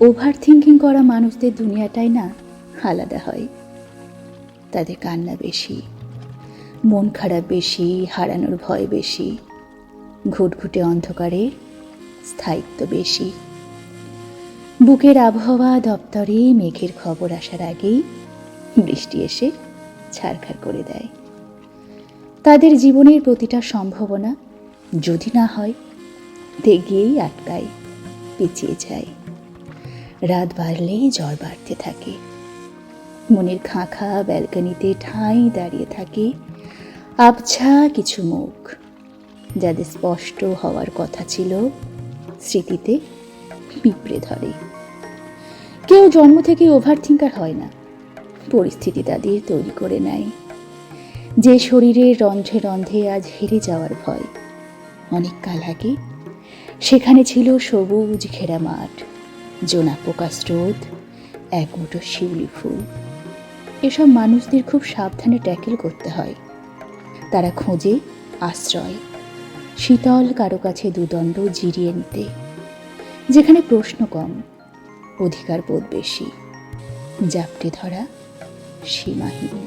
Over thinking করা মানুষদের দুনিয়াটাই না আলাদা হয়। তাদের কান্না বেশি, মন খারাপ বেশি, হারানোর ভয় বেশি, ঘুটঘুটে অন্ধকারে স্থায়িত্ব বেশি। বুকের আবহাওয়া, দপ্তরে মেঘের খবর আসার আগেই বৃষ্টি এসে ছাড়খাড় করে দেয়। তাদের জীবনের প্রতিটা সম্ভাবনা যদি না হয় তে গিয়েই আটকায়, পিছিয়ে যায়। রাত বাড়লেই জ্বর বাড়তে থাকে। মনের খাঁখা ব্যালকানিতে ঠাঁই দাঁড়িয়ে থাকে আবছা কিছু মুখ। যাদের স্পষ্ট হওয়ার কথা ছিল, স্মৃতিতে পিঁপড়ে ধরে। কেউ জন্ম থেকে ওভার থিঙ্কার হয় না। পরিস্থিতি তাদের তৈরি করে নেয়। যে শরীরের রন্ধ্রে রন্ধ্রে আজ হেরে যাওয়ার ভয়। অনেক কাল আগে সেখানে ছিল সবুজ ঘেরা মাঠ। জোনা পোকা স্রোত এক মুঠো শিউলি ফুল। এসব মানুষদের খুব সাবধানে ট্যাকেল করতে হয়। তারা খোঁজে, আশ্রয়। শীতল কারও কাছে দুদণ্ড জিরিয়ে নিতে। যেখানে প্রশ্ন কম, অধিকার বোধ বেশি। জাপটে ধরা সীমাহীন।